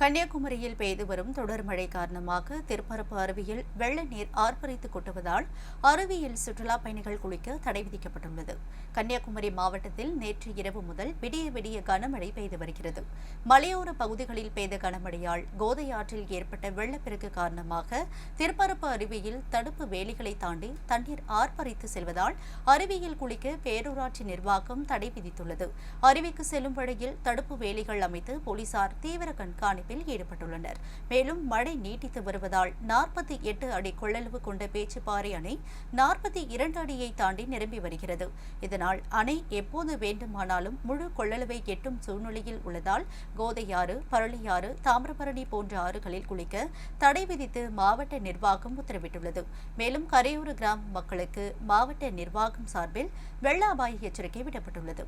கன்னியாகுமரியில் பெய்து வரும் தொடர் மழை காரணமாக திருப்பரப்பு அருவியில் வெள்ள நீர் ஆர்ப்பரித்து கொட்டுவதால் அருவியில் சுற்றுலா பயணிகள் குளிக்க தடை விதிக்கப்பட்டுள்ளது. கன்னியாகுமரி மாவட்டத்தில் நேற்று இரவு முதல் விடிய விடிய கனமழை பெய்து வருகிறது. மலையோர பகுதிகளில் பெய்த கனமழையால் கோதை ஆற்றில் ஏற்பட்ட வெள்ளப்பெருக்கு காரணமாக திருப்பரப்பு அருவியில் தடுப்பு வேலிகளை தாண்டி தண்ணீர் ஆர்ப்பரித்து செல்வதால் அருவியில் குளிக்க பேரூராட்சி நிர்வாகம் தடை விதித்துள்ளது. அருவிக்கு செல்லும் வழியில் தடுப்பு வேலிகள் அமைத்து போலீசார் தீவிர கண்காணிப்பில் ஈடுபட்டுள்ளனர். மேலும் மழை நீட்டித்து வருவதால் நாற்பத்தி எட்டு அடி கொள்ளளவு கொண்ட பேச்சுப்பாறை அணை நாற்பத்தி இரண்டு அடியை தாண்டி நிரம்பி வருகிறது. இதனால் அணை எப்போது வேண்டுமானாலும் முழு கொள்ளளவை எட்டும் சூழ்நிலையில் உள்ளதால் கோதையாறு பரளியாறு தாமிரபரணி போன்ற ஆறுகளில் குளிக்க தடை விதித்து மாவட்ட நிர்வாகம் உத்தரவிட்டுள்ளது. மேலும் கரையோர கிராம மக்களுக்கு மாவட்ட நிர்வாகம் சார்பில் வெள்ள அபாய எச்சரிக்கை விடப்பட்டுள்ளது.